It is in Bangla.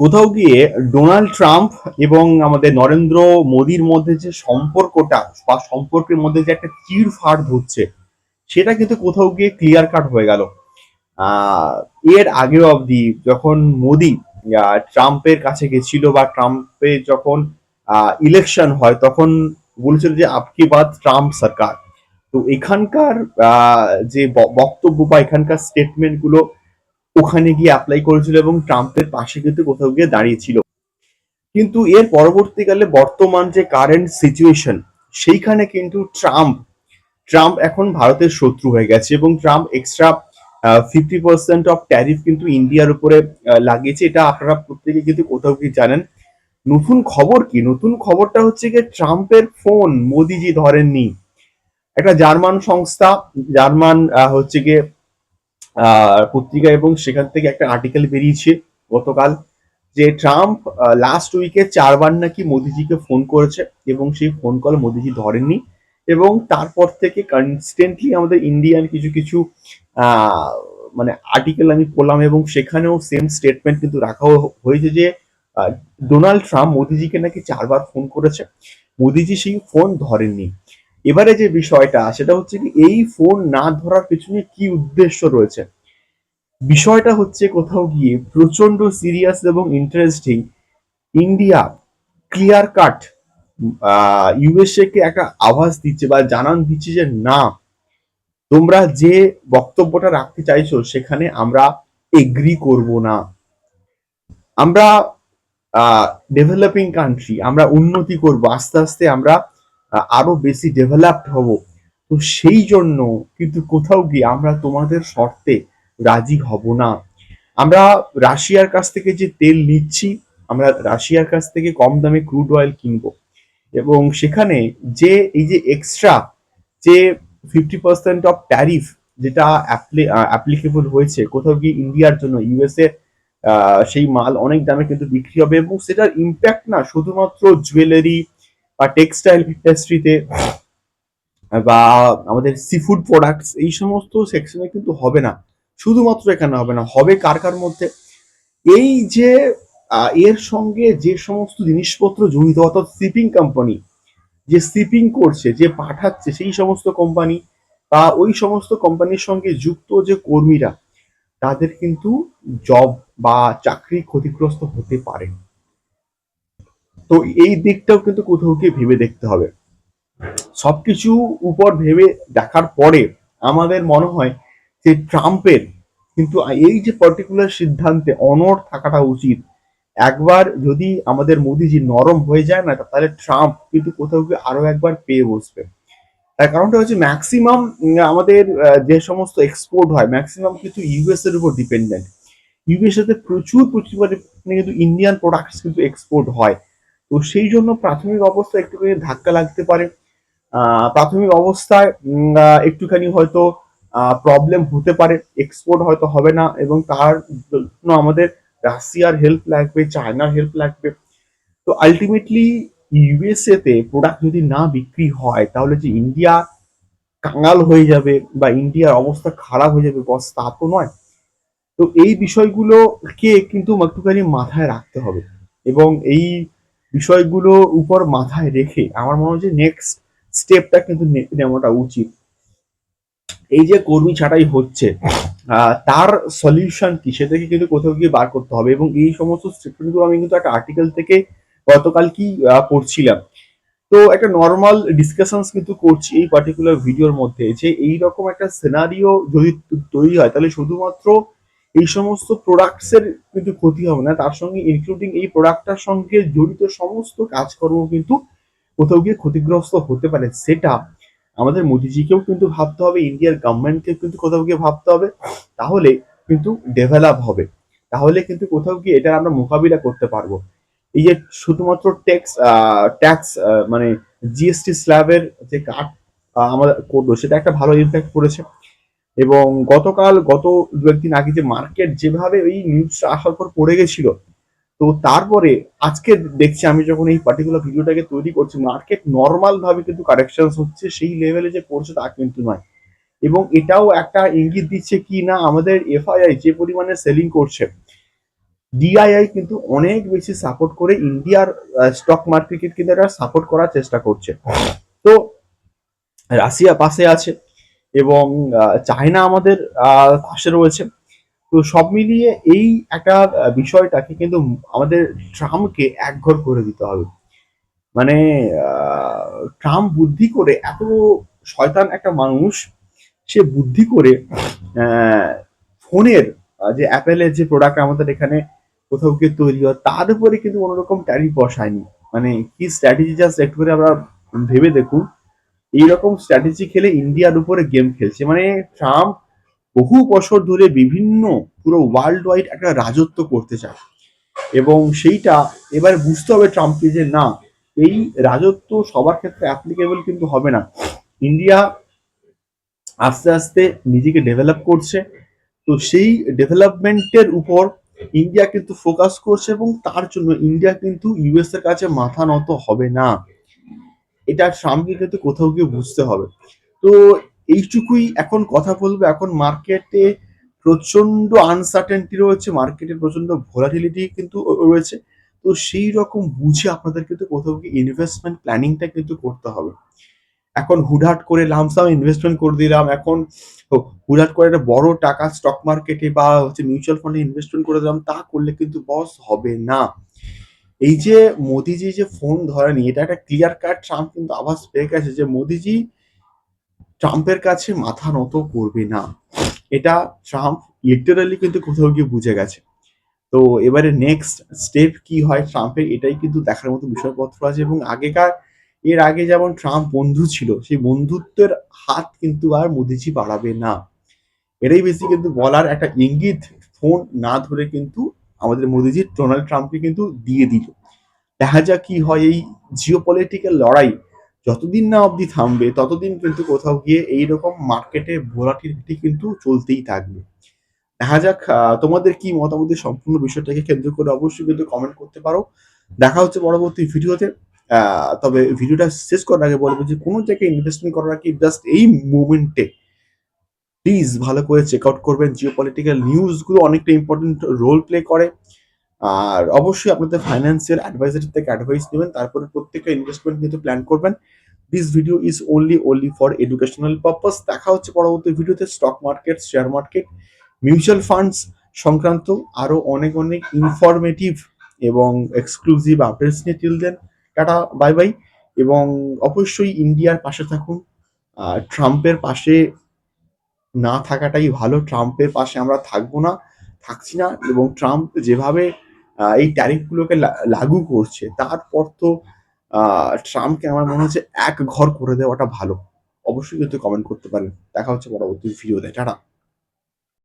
কোথাও গিয়ে ডোনাল্ড ট্রাম্প এবং আমাদের নরেন্দ্র মোদির মধ্যে যে সম্পর্কটা বা সম্পর্কের মধ্যে যে একটা চির ফাড় ধরছে, সেটা কিন্তু কোথাও গিয়ে ক্লিয়ার কাট হয়ে গেল। এর আগে অবধি যখন মোদি ট্রাম্পের কাছে গেছিল বা ট্রাম্পের যখন ইলেকশন হয়, তখন বলেছিল যে আপকি বাদ ট্রাম্প সরকার। তো এখানকার যে বক্তব্য বা এখানকার স্টেটমেন্টগুলো ওখানে গিয়ে অ্যাপ্লাই করেছিল এবং ট্রাম্পের পাশে কিন্তু কোথাও গিয়ে দাঁড়িয়েছিল। কিন্তু এর পরবর্তীকালে বর্তমান যে কারেন্ট সিচুয়েশন সেইখানে কিন্তু ট্রাম্প ট্রাম্প এখন ভারতের শত্রু হয়ে গেছে এবং Trump extra fifty percent of tariff কিন্তু ইন্ডিয়ার উপরে লাগিয়েছে। এটা আপনারা প্রত্যেকে কিন্তু কোথাও কি জানেন। নতুন খবর কি? নতুন খবরটা হচ্ছে যে ট্রাম্পের ফোন মোদিজি ধরেননি। একটা জার্মান সংস্থা, জার্মান হচ্ছে গিয়ে পত্রিকা এবং সেখান থেকে একটা আর্টিকেল বেরিয়েছে গতকাল যে ট্রাম্প লাস্ট উইকে চারবার নাকি মোদিজিকে ফোন করেছে এবং সেই ফোন কল মোদিজি ধরেননি এবং তারপর থেকে কনস্ট্যান্টলি আমাদের ইন্ডিয়ান কিছু কিছু মানে আর্টিকেল আমি পড়লাম এবং সেখানেও সেম স্টেটমেন্ট কিন্তু রাখা হয়েছে যে ডোনাল্ড ট্রাম্প মোদিজিকে নাকি চারবার ফোন করেছে। মোদিজি সেই ফোন ধরেননি। এবারে যে বিষয়টা, সেটা হচ্ছে কি এই ফোন না ধরার পেছনে কি উদ্দেশ্য রয়েছে? বিষয়টা হচ্ছে কোথাও গিয়ে প্রচণ্ড সিরিয়াস এবং interesting India clear cut USA কে একটা আভাস দিচ্ছে বা জানান দিচ্ছে যে না, তোমরা যে বক্তব্যটা রাখতে চাইছো সেখানে আমরা এগ্রি করব না। আমরা ডেভেলপিং কান্ট্রি আমরা উন্নতি করব, আস্তে আস্তে আমরা আরও বেশি ডেভেলপড হব। তো সেই জন্য কিন্তু কোথাও গিয়ে আমরা তোমাদের শর্তে রাজি হব না। আমরা রাশিয়ার কাছ থেকে যে তেল নিচ্ছি, আমরা রাশিয়ার কাছ থেকে কম দামে ক্রুড অয়েল কিনবো। এবং সেখানে যে, এই যে এক্সট্রা যে ফিফটি পার্সেন্ট অফ ট্যারিফ যেটা অ্যাপ্লিকেবল হয়েছে, কোথাও গিয়ে ইন্ডিয়ার জন্য ইউএসএ সেই মাল অনেক দামে কিন্তু বিক্রি হবে এবং সেটার ইম্প্যাক্ট না শুধুমাত্র জুয়েলারি বা টেক্সটাইল ইন্ডাস্ট্রিতে বা আমাদের সি ফুড প্রোডাক্টস এই সমস্ত সেকশনে কিন্তু হবে না। শুধুমাত্র এখানে হবে না, হবে কার কার মধ্যে? এই যে এর সঙ্গে যে সমস্ত জিনিসপত্র জড়িত, অর্থাৎ শিপিং কোম্পানি যে শিপিং করছে, যে পাঠাচ্ছে, সেই সমস্ত কোম্পানি বা ওই সমস্ত কোম্পানির সঙ্গে যুক্ত যে কর্মীরা, তাদের কিন্তু জব বা চাকরি ক্ষতিগ্রস্ত হতে পারে। তো এই দিকটাও কিন্তু কোথাও গিয়ে ভেবে দেখতে হবে। সবকিছু উপর ভেবে দেখার পরে আমাদের মনে হয় যে ট্রাম্পের কিন্তু এই যে পার্টিকুলার সিদ্ধান্তে অনড় থাকাটা উচিত। একবার যদি আমাদের মোদিজি নরম হয়ে যায় না, তাহলে ট্রাম্প কিন্তু কোথাও গিয়ে আরও একবার পেয়ে বসবে। তার কারণটা হচ্ছে ম্যাক্সিমাম আমাদের যে সমস্ত এক্সপোর্ট হয় ম্যাক্সিমাম কিন্তু ইউএস এর উপর ডিপেন্ডেন্ট ইউএস এতে প্রচুর প্রচুর কিন্তু ইন্ডিয়ান প্রোডাক্টস কিন্তু এক্সপোর্ট হয়। তো সেই জন্য প্রাথমিক অবস্থায় একটুখানি ধাক্কা লাগতে পারে। প্রাথমিক অবস্থায় একটুখানি হয়তো প্রবলেম হতে পারে এক্সপোর্ট হয়তো হবে না এবং তার জন্য আমাদের রাশিয়ার হেল্প লাগবে, চায়নার হেল্প লাগবে। তো আলটিমেটলি ইউএসএ তে প্রোডাক্ট যদি না বিক্রি হয়, তাহলে যে ইন্ডিয়া কাঙাল হয়ে যাবে বা ইন্ডিয়ার অবস্থা খারাপ হয়ে যাবে বস তা তো নয়। তো এই বিষয়গুলোকে কিন্তু একটুখানি মাথায় রাখতে হবে। এবং এই বিষয়গুলো উপর মাথায় রেখে আমার মনে হচ্ছে নেক্সট স্টেপটা কিন্তু নেওয়াটা উচিত। এই যে কর্মী ছাটাই হচ্ছে তার সলিউশন কি? সেটাকে কিন্তু কোথাও গিয়ে বার করতে হবে এবং এই সমস্ত স্টেটমেন্টগুলো আমি কিন্তু একটা আর্টিকেল থেকে গতকাল কি পড়ছিলাম। তো একটা নর্মাল ডিসকাশনস কিন্তু করছি এই পার্টিকুলার ভিডিওর মধ্যে যে এই রকম একটা সিনারিও যদি তৈরি হয়, তাহলে শুধুমাত্র এই সমস্ত প্রোডাক্টস এর কিন্তু ক্ষতি হবে না, তার সঙ্গে ইনক্লুডিং এই প্রোডাক্টটার সঙ্গে জড়িত সমস্ত কাজকর্ম কিন্তু কোথাও গিয়ে ক্ষতিগ্রস্ত হতে পারে। সেটা আমাদের মোদিজিকেও কিন্তু ভাবতে হবে, ইন্ডিয়ার গভর্নমেন্টকে কিন্তু কোথাও গিয়ে ভাবতে হবে, তাহলে কিন্তু ডেভেলপ হবে। তাহলে কিন্তু কোথাও গিয়ে এটা আমরা মোকাবিলা করতে পারব। এই যে শুধুমাত্র ট্যাক্স ট্যাক্স মানে জিএসটি স্ল্যাবের যে কাট আমাদের করল সেটা একটা ভালো ইম্প্যাক্ট পড়েছে এবং গতকাল, গত দু একদিন আগে যে মার্কেট যেভাবে এই নিউজটা আসার পর পড়ে গেছিল, তো তারপরে আজকে দেখছি আমি যখন এই পার্টিকুলার ভিডিওটাকে তৈরি করছি মার্কেট নর্মাল ভাবে কিন্তু কারেকশন হচ্ছে, সেই লেভেলে যে পড়ছে তা কিন্তু নয়। এবং এটাও একটা ইঙ্গিত দিচ্ছে কি না, আমাদের এফআইআই যে পরিমাণে সেলিং করছে ডিআইআই কিন্তু অনেক বেশি সাপোর্ট করে ইন্ডিয়ার স্টক মার্কেট কিন্তু এটা সাপোর্ট করার চেষ্টা করছে। তো রাশিয়া পাশে আছে এবং চায়না আমাদের পাশে রয়েছে। তো সব মিলিয়ে এই একটা বিষয়টাকে কিন্তু আমাদের ট্রাম্পকে একঘর করে দিতে হবে। মানে ট্রাম্প বুদ্ধি করে এত শয়তান একটা মানুষ, সে বুদ্ধি করে ফোনের যে অ্যাপেলের যে প্রোডাক্ট আমাদের এখানে কোথাও গিয়ে তৈরি হয়, তার উপরে কিন্তু কোনো রকম ট্যারিফ বসায়নি। মানে কি স্ট্র্যাটেজি জাস্ট একটু করে আমরা ভেবে দেখুন। এইরকম স্ট্র্যাটেজি খেলে ইন্ডিয়ার উপরে গেম খেলছে। মানে ট্রাম্প বহু বছর ধরে বিভিন্ন পুরো ওয়ার্ল্ড ওয়াইড একটা রাজত্ব করতে চায়। এবং সেইটা এবার বুঝতে হবে ট্রাম্পকে যে না, এই রাজত্ব সবার ক্ষেত্রে অ্যাপ্লিকেবল কিন্তু হবে না। ইন্ডিয়া আস্তে আস্তে নিজেকে ডেভেলপ করছে। তো সেই ডেভেলপমেন্টের উপর ইন্ডিয়া কিন্তু ফোকাস করছে এবং তার জন্য ইন্ডিয়া কিন্তু ইউএস এর কাছে মাথা নত হবে না। এটা ট্রাম্পকে কিন্তু কোথাও গিয়ে বুঝতে হবে। তো এইটুকুই এখন কথা বলব। এখন মার্কেটে প্রচণ্ড আনসার্টেনটি রয়েছে মার্কেটে প্রচণ্ড ভোলাটিলিটি কিন্তু রয়েছে। তো সেই রকম বুঝে আপনাদের কিন্তু কোথাও গিয়ে ইনভেস্টমেন্ট প্ল্যানিংটা কিন্তু করতে হবে। এখন হুডহাট করে লামসাম ইনভেস্টমেন্ট করে দিলাম। এখন হুডহাট করে একটা বড় টাকা স্টক মার্কেটে বা হচ্ছে মিউচুয়াল ফান্ডে ইনভেস্টমেন্ট করে দিলাম, তা করলে কিন্তু বস হবে না। এই যে মোদিজি যে ফোন ধরেনি, এটা একটা ক্লিয়ার কাট ট্রাম্প কিন্তু আভাস পেয়ে গেছে যে মোদিজি ট্রাম্পের কাছে মাথা নত করবে না। এটা ট্রাম্প লিটারালি কিন্তু কোথাও গিয়ে বুঝে গেছে। তো এবারে নেক্সট স্টেপ কি হয় ট্রাম্পের এটাই কিন্তু দেখার মতো বিষয়পত্র আছে এবং আগেকার, এর আগে যেমন ট্রাম্প বন্ধু ছিল, সেই বন্ধুত্বের হাত কিন্তু আর মোদিজি বাড়াবে না। এটাই বেশি কিন্তু বলার একটা ইঙ্গিত ফোন না ধরে কিন্তু আমাদের মোদিজি ডোনাল্ড ট্রাম্পকে কিন্তু দিয়ে দিল। দেখা যাক কি হয় এই জিও পলিটিক্যাল লড়াই। যতদিন না অবধি থামবে, ততদিন কিন্তু কোথাও গিয়ে এইরকম মার্কেটে ভোলাটিলিটি কিন্তু চলতেই থাকবে। দেখা যাক তোমাদের কি মতামত সম্পূর্ণ বিষয়টাকে কেন্দ্র করে অবশ্যই কিন্তু কমেন্ট করতে পারো। দেখা হচ্ছে পরবর্তী ভিডিওতে। তবে ভিডিওটা শেষ করার আগে বলব যে কোনো জায়গায় ইনভেস্টমেন্ট করার আগে জাস্ট এই মুমেন্টে প্লিজ ভালো করে চেক আউট করবেন জিও পলিটিক্যাল নিউজগুলো অনেকটা ইম্পর্টেন্ট রোল প্লে করে। আর অবশ্যই আপনাদের ফাইন্যান্সিয়াল অ্যাডভাইজার থেকে অ্যাডভাইস নেবেন, তারপরে প্রত্যেকটা ইনভেস্টমেন্ট কিন্তু প্ল্যান করবেন। This video is only only for educational purpose দেখা হচ্ছে পরবর্তী ভিডিওতে stock market share market mutual funds সংক্রান্ত আরও অনেক অনেক ইনফরমেটিভ এবং এক্সক্লুসিভ আপডেটস নিয়ে till then tata bye bye এবং অবশ্যই ইন্ডিয়ার পাশে থাকুন ট্রাম্পের পাশে না থাকাটাই ভালো। ট্রাম্পের পাশে আমরা থাকব না, থাকছি না এবং ট্রাম্প যেভাবে এই ট্যারিফগুলোকে লাগু করছে, তারপর তো ট্রাম্পকে আমার মনে হচ্ছে এক ঘর করে দেওয়াটা ভালো। অবশ্যই কিন্তু কমেন্ট করতে পারেন। দেখা হচ্ছে পরবর্তী ভিডিওতে টাটা।